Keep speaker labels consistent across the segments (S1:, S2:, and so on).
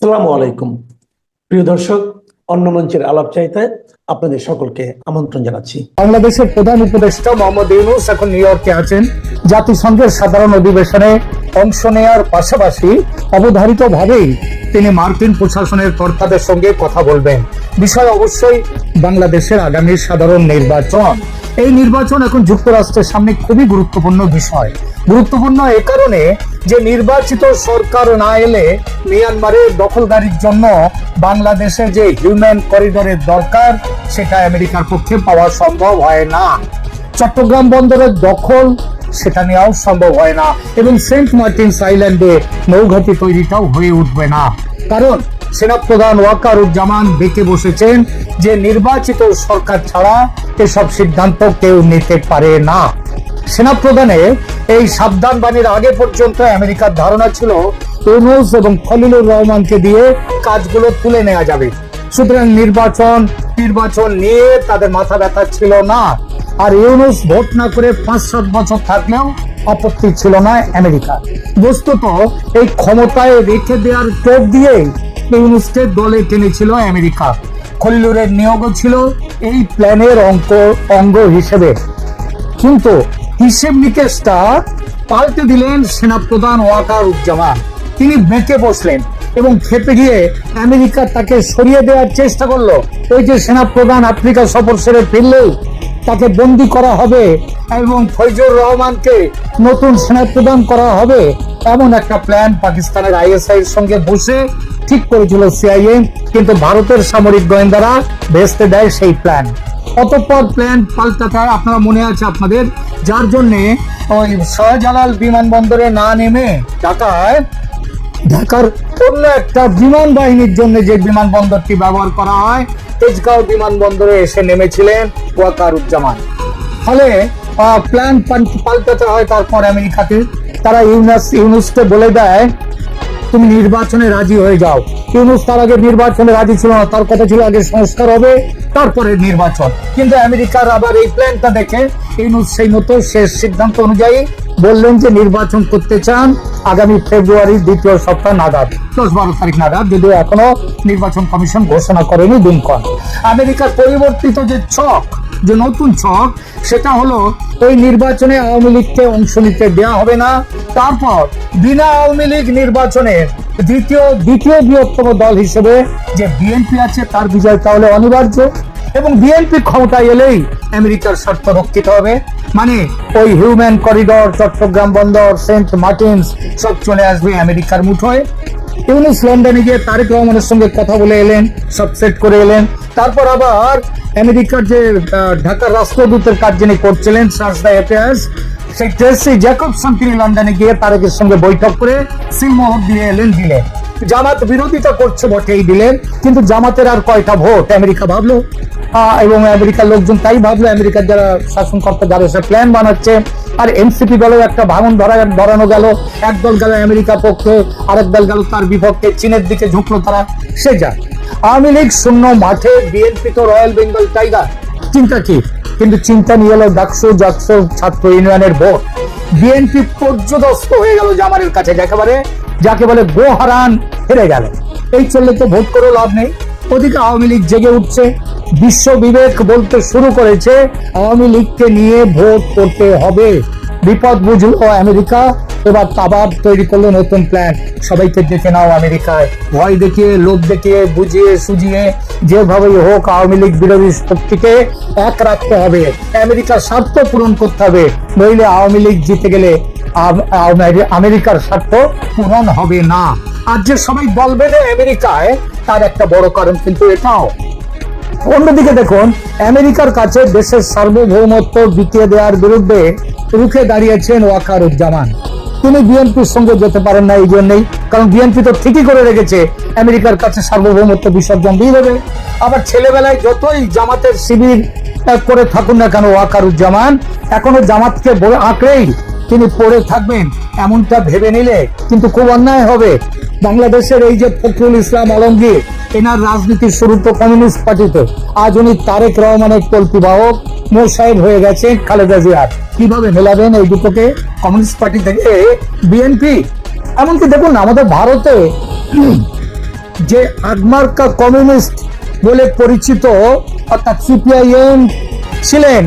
S1: সালামু আলাইকুম। প্রিয় দর্শক, অন্য মঞ্চের আলাপ চাইতে আপনাদের সকলকে আমন্ত্রণ জানাচ্ছি।
S2: বাংলাদেশের প্রধান উপদেষ্টা মোহাম্মদ ইউনুস এখন নিউ ইয়র্কে আছেন। জাতিসংঘের সাধারণ অধিবেশনে অংশ নেওয়ার পাশাপাশি অবধারিত ভাবেই তিনি মার্কিন প্রশাসনের কর্তাদের সঙ্গে কথা বলবেন। বিষয় অবশ্যই বাংলাদেশের আগামী সাধারণ নির্বাচন। এই নির্বাচন এখন যুক্তরাষ্ট্রের সামনে খুবই গুরুত্বপূর্ণ বিষয়। গুরুত্বপূর্ণ এ কারণে যে নির্বাচিত সরকার না এলে মিয়ানমারের দখলদারির জন্য বাংলাদেশের যে হিউম্যান করিডোরের দরকার, সেটা আমেরিকার পক্ষে পাওয়া সম্ভব হয় না। চট্টগ্রাম বন্দরের দখল সেটা নেওয়াও সম্ভব হয় না এবং সেন্ট মার্টিনস আইল্যান্ডে নৌঘাটি তৈরিটাও হয়ে উঠবে না। কারণ সেনাপ্রধান ওয়াকারুজ্জামান বেঁকে বসেছেন যে নির্বাচিত সরকার ছাড়া এসব সিদ্ধান্ত কেউ নিতে পারে না। সেনাপ্রধানের এই সাবধান বাণীর আগে পর্যন্ত আমেরিকার ধারণা ছিল, ইউনুস এবং খলিলুর রহমানকে দিয়ে কাজগুলো তুলে নেওয়া যাবে। সুতরাং নির্বাচন নির্বাচন নিয়ে তাদের মাথা ব্যথা ছিল না। আর ইউনুস ভোট না করে পাঁচ সাত বছর থাকলেও আপত্তি ছিল না আমেরিকা বস্তুত এই ক্ষমতায় রেখে দেওয়ার টোপ দিয়ে ইউনুসকে দলে টেনেছিল আমেরিকা। খলিলুরের নিয়োগও ছিল এই প্ল্যানের অঙ্ক, অঙ্গ হিসেবে। কিন্তু হিসেব নিকেশটা পাল্টে দিলেন সেনাপ্রধান ওয়াকার উজ্জামান তিনি বেঁকে বসলেন এবং খেপে গিয়ে আমেরিকা তাকে সরিয়ে দেওয়ার চেষ্টা করল। ওই যে সেনাপ্রধান আফ্রিকা সফর সেরে ফিরলেই তাকে বন্দি করা হবে এবং ফৈজুর রহমানকে নতুন সেনাপ্রধান করা হবে। এমন একটা প্ল্যান পাকিস্তানের আইএসআই এর সঙ্গে বসে ঠিক করেছিল সিআইএ কিন্তু ভারতের সামরিক গোয়েন্দারা ভেস্তে দেয় সেই প্ল্যান অতঃপর প্ল্যান পাল্টাতে হয় আপনারা মনে আছে আপনাদের? যার জন্য ওই শাহজালাল বিমানবন্দরে না নেমে ঢাকায় ঢাকার অন্য একটা বিমান বাহিনীর জন্য যে বিমানবন্দরটি ব্যবহার করা হয়, তেজগাঁও বিমানবন্দরে এসে নেমেছিলেন ওয়াকারুজ্জামান। ফলে প্ল্যান পাল্টাতে হয় তারপর আমেরিকাতে। তারা ইউনাস, ইউনুসকে বলে দেয়, তুমি নির্বাচনে রাজি হয়ে যাও। ইউনুস তার আগে নির্বাচনে রাজি ছিল না, তার কথা ছিল আগে সংস্কার হবে, তারপরে নির্বাচন। কিন্তু আমেরিকার আবার এই প্ল্যানটা দেখে ইউনুস সেই মতো শেষ সিদ্ধান্ত অনুযায়ী বললেন যে নির্বাচন করতে চান আগামী ফেব্রুয়ারির দ্বিতীয় সপ্তাহ নাগাদ। দশ বারো তারিখ নাগাদ, যদিও এখনও নির্বাচন কমিশন ঘোষণা করেনি দিনক্ষণ। আমেরিকার পরিবর্তিত যে ছক, যে নতুন ছক, সেটা হলো ওই নির্বাচনে আওয়ামী লীগকে অংশ নিতে দেওয়া হবে না। তারপর বিনা আওয়ামী লীগ নির্বাচনে দ্বিতীয় দ্বিতীয় বৃহত্তম দল হিসেবে যে বিএনপি আছে, তার বিজয় তাহলে অনিবার্য। এবং বিএনপি ক্ষমতায় এলেই আমেরিকার স্বার্থ রক্ষিত হবে। মানে ওই হিউম্যান করিডর, চট্টগ্রাম বন্দর, সেন্ট মার্টিনস, সব চলে আসবে আমেরিকার মুঠোয়। ইউনুস লন্ডনে গিয়ে তারেক রহমানের সঙ্গে কথা বলে এলেন, সব সেট করে এলেন। তারপর আবার আমেরিকার যে ঢাকার রাষ্ট্রদূতের কাজ যিনি করছিলেন সার্সদা অ্যাফেয়ার্স সেই ট্রেসি জ্যাকবসন, তিনি লন্ডনে গিয়ে তারেকের সঙ্গে বৈঠক করে সিলমোহর দিয়ে এলেন দিলেন জামাত বিরোধিতা করছে বটেই দিলেন, কিন্তু জামাতের আর কয়টা ভোট? আমেরিকা ভাবলো। এবং আমেরিকার লোকজন তাই ভাবলো, আমেরিকার যারা শাসনকর্তা, যারা সে প্ল্যান বানাচ্ছে, আর এনসিপি দলেও একটা ভাঙন ধরা, ধরানো গেল। এক দল গেল আমেরিকা পক্ষে, আরেক দল গেল তার বিপক্ষে, চীনের দিকে ঝুঁকলো তারা, সে যা আওয়ামী লীগ শূন্য মাঠে বিএনপি তো রয়্যাল বেঙ্গল টাইগার চিন্তা কি? কিন্তু চিন্তা নিয়ে এলো ডাকসু, জাকসু, ছাত্র ইউনিয়নের ভোট। বিএনপি পর্যদস্ত হয়ে গেল জামারের কাছে, যাকে বলে গো হারান হেরে গেল। এই চললে তো ভোট করে লাভ নেই। ওদিকে আওয়ামী লীগ জেগে উঠছে। বিশ্ব বিবেক বলতে শুরু করেছে, আওয়ামী লীগকে নিয়ে ভোট করতে হবে। বিপদ বুঝলো আমেরিকা। এবার তাবাব তৈরি করল নতুন প্ল্যান সবাইকে ডেকে নাও আমেরিকায়। ভয় দেখিয়ে, লোভ দেখিয়ে, বুঝিয়ে সুজিয়ে যেভাবেই হোক আওয়ামী লীগ বিরোধী শক্তিকে এক রাখতে হবে। আমেরিকার স্বার্থ পূরণ করতে হবে। নইলে আওয়ামী লীগ জিতে গেলে আম- আম- আমেরিকার স্বার্থ পূরণ হবে না। আর যে সবাই দল বেঁধে আমেরিকায়, তার একটা বড় কারণ কিন্তু এটাও। অন্যদিকে দেখুন, আমেরিকার কাছে দেশের সার্বভৌমত্ব বিকিয়ে দেওয়ার বিরুদ্ধে রুখে দাঁড়িয়েছেন ওয়াকারুজ্জামান। তিনি বিএনপির সঙ্গে যেতে পারেন না, এই জন্যই। কারণ বিএনপি তো ঠিকই করে রেখেছে, আমেরিকার কাছে সার্বভৌমত্ব বিসর্জন দিয়ে দেবে। আবার ছেলেবেলায় যতই জামাতের শিবির করে থাকুন না কেন, ওয়াকারুজ্জামান, এখনও জামাতকে আঁকড়েই তিনি পড়ে থাকবেন, এমনটা ভেবে নিলে কিন্তু খুব অন্যায় হবে। বাংলাদেশের এই যে ফখরুল ইসলাম আলমগীর, এনার রাজনীতির শুরু তো কমিউনিস্ট পার্টিতে। আজ উনি তারেক রহমানের কল্পি বাহক মোসাইড হয়ে গেছে খালেদা জিয়ার। কীভাবে মেলাবেন এই দুটোকে কমিউনিস্ট পার্টি থেকে? বিএনপি। এমনকি দেখুন, আমাদের ভারতে যে আগমার্কা কমিউনিস্ট বলে পরিচিত, অর্থাৎ সিপিআইএম ছিলেন,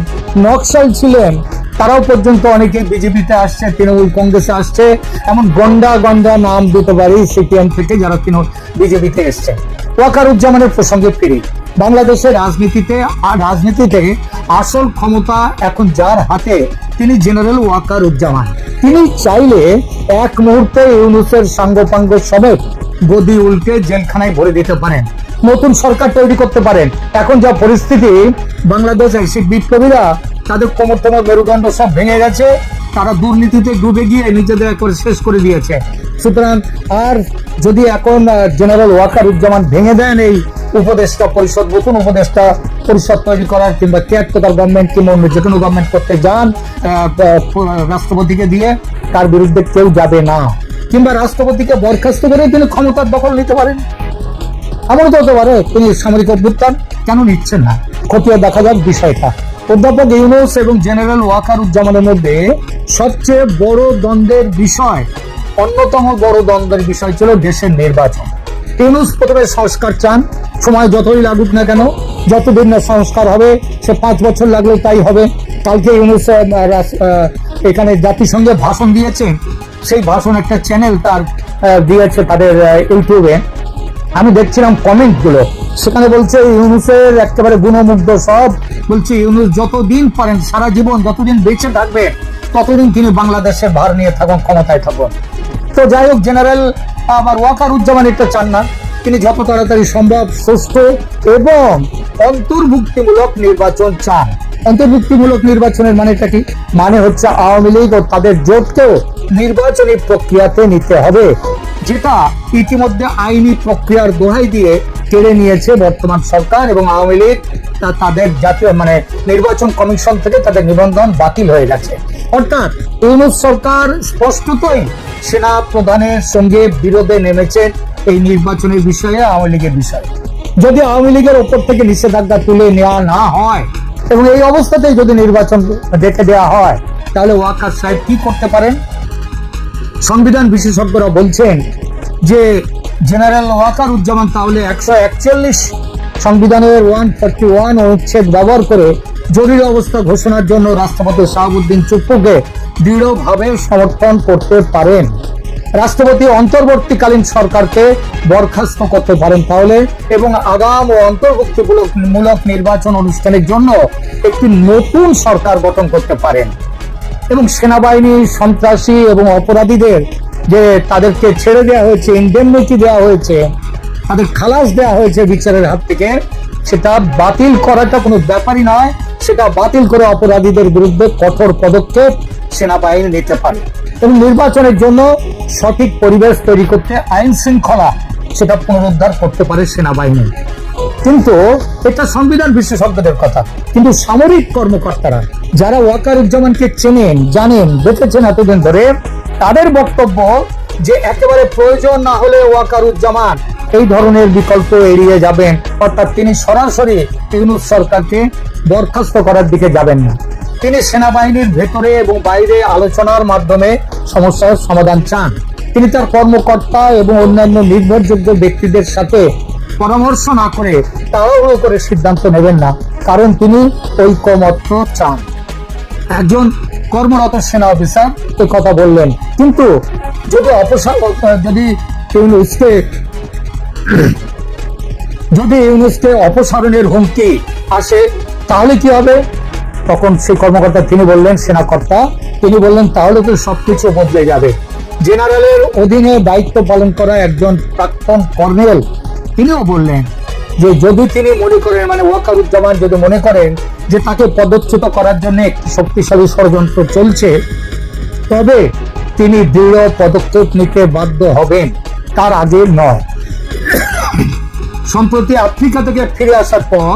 S2: নকশাল ছিলেন তারাও পর্যন্ত অনেকে বিজেপিতে আসছে, তৃণমূল কংগ্রেসে আসছে। এমন গন্ডা গন্ডা নাম দিতে পারি সিপিএম থেকে যারা তৃণমূল বিজেপিতে এসছে। ওয়াকারুজ্জামানের প্রসঙ্গে ফিরি। বাংলাদেশের রাজনীতিতে, আর রাজনীতিতে আসল ক্ষমতা এখন যার হাতে তিনি জেনারেল ওয়াকার উজ্জামান তিনি চাইলে এক মুহূর্তে ইউনুসের সাঙ্গপাঙ্গ সমেত গদি উল্টে জেলখানায় ভরে দিতে পারেন। নতুন সরকার তৈরি করতে পারেন। এখন যা পরিস্থিতি বাংলাদেশের সেই বিপ্লবীরা তাদের কোমর তোমার মেরুদণ্ড সব ভেঙে গেছে, তারা দুর্নীতিতে ডুবে গিয়ে নিজেদের একবার শেষ করে দিয়েছে। সুতরাং আর যদি এখন জেনারেল ওয়াকার উজ্জামান ভেঙে দেন এই উপদেষ্টা পরিষদ, নতুন উপদেষ্টা পরিষদ তৈরি করার, কিংবা তিয়াত্তর গভর্নমেন্ট কিংবা অন্য যে কোনো গভর্নমেন্ট করতে যান রাষ্ট্রপতিকে দিয়ে, তার বিরুদ্ধে কেউ যাবে না। কিংবা রাষ্ট্রপতিকে বরখাস্ত করে তিনি ক্ষমতার দখল নিতে পারেন। এমনও তো হতে পারে তিনি সামরিক অভ্যুত্থান। কেন নিচ্ছেন না? খতিয়ে দেখা যাক বিষয়টা। অধ্যাপক ইউনুস এবং জেনারেল ওয়াকার উজ্জামানের মধ্যে সবচেয়ে বড় দ্বন্দ্বের বিষয় অন্যতম বড় দ্বন্দ্বের বিষয় ছিল দেশের নির্বাচন। ইউনুস প্রথমে সংস্কার চান সময় যতই লাগুক না কেন যতদিন না সংস্কার হবে সে পাঁচ বছর লাগলেও তাই হবে। কালকে ইউনুস এখানে জাতিসংঘে ভাষণ দিয়েছেন। সেই ভাষণ একটা চ্যানেল তার দিয়েছে তাদের ইউটিউবে। আমি দেখছিলাম কমেন্টগুলো সেখানে বলছে, ইউনুসের একেবারে গুণমুগ্ধ সব। বলছে, ইউনুস যতদিন পারেন, সারা জীবন যতদিন বেঁচে থাকবে ততদিন তিনি বাংলাদেশের ভার নিয়ে থাকুন, ক্ষমতায় থাকুন। তো যাই হোক, জেনারেল, আবার ওয়াকার উজ্জামান এটা চান না। তিনি যত তাড়াতাড়ি সম্ভব সুস্থ এবং অন্তর্ভুক্তিমূলক নির্বাচন চান। অন্তর্ভুক্তিমূলক নির্বাচনের মানেটা কি? মানে হচ্ছে আওয়ামী লীগ ও তাদের জোটকেও নির্বাচনী প্রক্রিয়াতে নিতে হবে। যেটা ইতিমধ্যে আইনি প্রক্রিয়ার দোহাই দিয়ে কেড়ে নিয়েছে বর্তমান সরকার এবং আওয়ামী লীগ। তাদের জাতীয় মানে নির্বাচন কমিশন থেকে তাদের নিবন্ধন বাতিল হয়ে গেছে। অর্থাৎ ইউনুস সরকার স্পষ্টতই সেনা প্রধানের সঙ্গে বিরোধে নেমেছেন এই নির্বাচনের বিষয়ে, আওয়ামী লীগের বিষয়ে। যদি আওয়ামী লীগের ওপর থেকে নিষেধাজ্ঞা তুলে নেওয়া না হয় এবং এই অবস্থাতেই যদি নির্বাচন দেখে দেওয়া হয়, তাহলে ওয়াকার সাহেব কি করতে পারেন? সংবিধান বিশেষজ্ঞরা বলছেন যে জেনারেল ওয়াকার উজ্জামান তাহলে একশো একচল্লিশ সংবিধানের ওয়ান ফর্টি ওয়ান অনুচ্ছেদ ব্যবহার করে জরুরি অবস্থা ঘোষণার জন্য রাষ্ট্রপতি শাহাবুদ্দিন চুপ্পুকে দৃঢ়ভাবে সমর্থন করতে পারেন। রাষ্ট্রপতি অন্তর্বর্তীকালীন সরকারকে বরখাস্ত করতে পারেন তাহলে এবং আগাম ও অন্তর্ভুক্তিমূলক মূলক নির্বাচন অনুষ্ঠানের জন্য একটি নতুন সরকার গঠন করতে পারেন। এবং সেনাবাহিনী, সন্ত্রাসী এবং অপরাধীদের যে তাদেরকে ছেড়ে দেওয়া হয়েছে ইন্ডেমনিটি দেওয়া হয়েছে, তাদের খালাস দেওয়া হয়েছে বিচারের হাত থেকে, সেটা বাতিল করাটা কোনো ব্যাপারই নয়। সেটা বাতিল করে অপরাধীদের বিরুদ্ধে কঠোর পদক্ষেপ সেনাবাহিনী নিতে পারে। এবং নির্বাচনের জন্য সঠিক পরিবেশ তৈরি করতে আইন শৃঙ্খলা সেটা পুনরুদ্ধার করতে পারে সেনাবাহিনী। কিন্তু এটা সংবিধান বিশেষজ্ঞদের কথা। কিন্তু সামরিক কর্মকর্তারা যারা ওয়াকারুজ্জামানকে চেনেন, জানেন, দেখেছেন এতদিন ধরে, তাদের বক্তব্য যে একেবারে প্রয়োজন না হলে ওয়াকারুজ্জামান এই ধরনের বিকল্প এড়িয়ে যাবেন, অর্থাৎ তিনি সরাসরি ইউনুস সরকারকে বরখাস্ত করার দিকে যাবেন না। তিনি সেনাবাহিনীর ভেতরে এবং বাইরে আলোচনার মাধ্যমে সমস্যার সমাধান চান। তিনি তার কর্মকর্তা এবং অন্যান্য নির্ভরযোগ্য ব্যক্তিদের সাথে পরামর্শ না করে তাড়াহুড়ো করে সিদ্ধান্ত নেবেন না, কারণ তিনি ঐকমত্য চান। একজন কর্মরত সেনা অফিসার এ কথা বললেন। কিন্তু যদি অপসার যদি ইউনুসকে যদি ইউনুসকে অপসারণের হুমকি আসে, তাহলে কি হবে? তখন সেই কর্মকর্তা তিনি বললেন, সেনাকর্তা, তিনি বললেন, তাহলে তো সবকিছু বদলে যাবে। জেনারেলের অধীনে দায়িত্ব পালন করা একজন প্রাক্তন কর্নেল, তিনিও বললেন যে যদি তিনি মনে করেন মানে ওয়াকারুজ্জামান যদি মনে করেন যে তাকে পদচ্যুত করার জন্য একটি শক্তিশালী ষড়যন্ত্র চলছে, তবে তিনি দৃঢ় পদক্ষেপ নিতে বাধ্য হবেন। তার আগে নয়। সম্প্রতি আফ্রিকা থেকে ফিরে আসার পর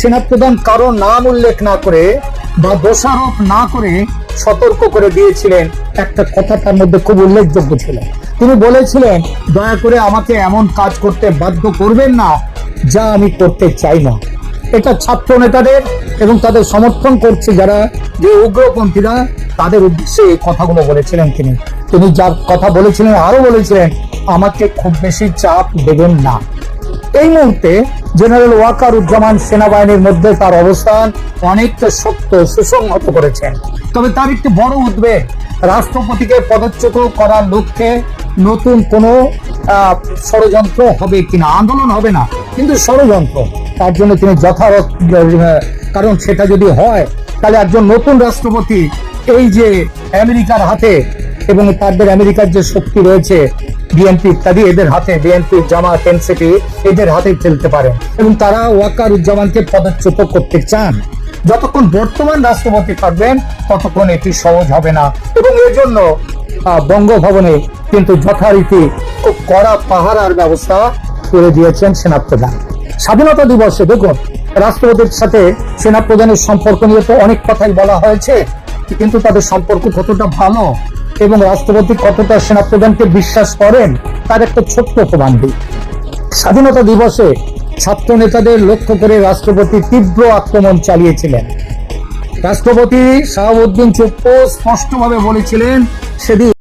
S2: সেনাপ্রধান কারও নাম উল্লেখ না করে বা দোষারোপ না করে সতর্ক করে দিয়েছিলেন। একটা কথা তার মধ্যে খুব উল্লেখযোগ্য ছিল। তিনি বলেছিলেন, দয়া করে আমাকে এমন কাজ করতে বাধ্য করবেন না, যা আমি করতে চাই না। এটা ছাত্র নেতাদের এবং তাদের সমর্থন করছে যারা যে উগ্রপন্থীরা তাদের উদ্দেশ্যে এই কথাগুলো বলেছিলেন তিনি। তিনি যার কথা বলেছিলেন আরও বলেছিলেন, আমাকে খুব বেশি চাপ দেবেন না। এই মুহূর্তে জেনারেল ওয়াকার উজ্জামান সেনাবাহিনীর মধ্যে তার অবস্থান অনেকটা শক্ত, সুসংহত করেছেন। তবে তার একটি বড় উদ্বেগ, রাষ্ট্রপতিকে পদচ্যুত করার লক্ষ্যে নতুন কোনো ষড়যন্ত্র হবে কিনা, আন্দোলন হবে না, কিন্তু ষড়যন্ত্র। তার জন্য তিনি যথারথ কারণ সেটা যদি হয়, তাহলে একজন নতুন রাষ্ট্রপতি এই যে আমেরিকার হাতে এবং তাদের আমেরিকার যে শক্তি রয়েছে বিএনপি ইত্যাদি এদের হাতে বিএনপি জামাত এনসিপি এদের হাতে ফেলতে পারেন এবং তারা ওয়াকার উজ্জামানকে পদচ্যুত করতে চান। যতক্ষণ বর্তমান রাষ্ট্রপতি থাকবেন, ততক্ষণ এটি সহজ হবে না। এবং এর জন্য বঙ্গভবনে কিন্তু যথারীতি খুব কড়া পাহারার ব্যবস্থা করে দিয়েছেন সেনাপ্রধান। স্বাধীনতা দিবসে দেখুন, রাষ্ট্রপতির সাথে সেনাপ্রধানের সম্পর্ক নিয়ে তো অনেক কথাই বলা হয়েছে, কিন্তু তাদের সম্পর্ক কতটা ভালো? এবং রাষ্ট্রপতি কতটা সেনাপ্রধানকে বিশ্বাস করেন, তার একটা ছোট্ট প্রমাণ দিই। স্বাধীনতা দিবসে ছাত্র নেতাদের লক্ষ্য করে রাষ্ট্রপতি তীব্র আক্রমণ চালিয়েছিলেন। রাষ্ট্রপতি শাহাবুদ্দিন চুপ্পু স্পষ্টভাবে বলেছিলেন, সেদিন